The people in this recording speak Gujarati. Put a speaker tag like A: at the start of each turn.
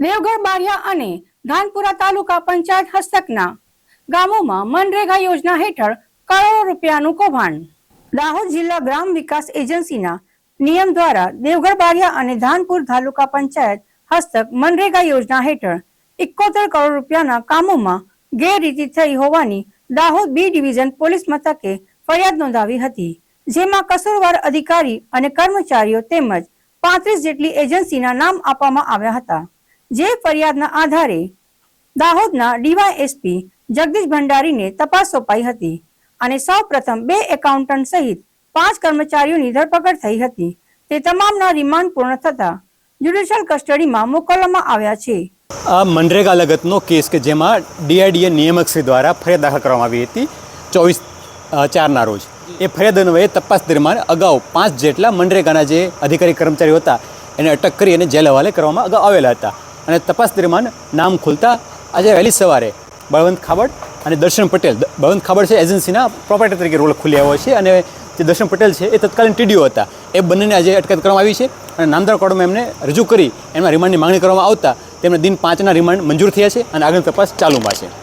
A: દેવગઢ બારિયા અને ધાનપુરા તાલુકા પંચાયત હસ્તકના ગામોમાં મનરેગા યોજના હેઠળ કરોડો રૂપિયાનું કૌભાંડ. દાહોદ જિલ્લા ગ્રામ વિકાસ એજન્સીના નિયમ દ્વારા દેવગઢ બારિયા અને ધાનપુર તાલુકા પંચાયત હસ્તક મનરેગા યોજના હેઠળ એકોતેર કરોડ રૂપિયાના કામોમાં ગેરરીતિ થઈ હોવાની દાહોદ બી ડિવિઝન પોલીસ મથકે ફરિયાદ નોંધાવી હતી, જેમાં કસૂરવાર અધિકારી અને કર્મચારીઓ તેમજ પાંત્રીસ જેટલી એજન્સીના નામ આપવામાં આવ્યા હતા. જે ફરિયાદના આધારે દાહોદના ડીવાયએસપી જગદીશ ભંડારીને તપાસ સોંપાઈ હતી અને સૌ પ્રથમ બે એકાઉન્ટન્ટ સહિત પાંચ કર્મચારીઓની ધરપકડ થઈ હતી. તે તમામના રિમાન્ડ પૂર્ણ થતા જ્યુડિશિયલ કસ્ટડીમાં મોકલવામાં આવ્યા છે.
B: આ મનરેગા લગતનો કેસ કે જેમાં ડીઆઈડીએ નિયામકશ્રી દ્વારા ફરિયાદ દાખલ કરવામાં આવી હતી ચોવીસ ચારના રોજ. એ ફરિયાદ અન્વયે તપાસ દરમિયાન અગાઉ પાંચ જેટલા મનરેગાના જે અધિકારી કર્મચારીઓ હતા એને અટક કરી અને જેલ હવાલે કરવામાં અગાઉ આવેલા હતા. અને તપાસ દરમિયાન નામ ખુલતા આજે વહેલી સવારે બળવંત ખાબડ અને દર્શન પટેલ બળવંત ખાબડ છે એજન્સીના પ્રોપર્ટી તરીકે રોલ ખુલ્યા હોય છે અને જે દર્શન પટેલ છે એ તત્કાલીન ટીડીઓ હતા. એ બંનેને આજે અટકાયત કરવામાં આવી છે અને નામદાર કોર્ટમાં એમને રજૂ કરી એમના રિમાન્ડની માંગણી કરવામાં આવતા તેમને દિન પાંચના રિમાન્ડ મંજૂર થયા છે અને આગળની તપાસ ચાલુમાં છે.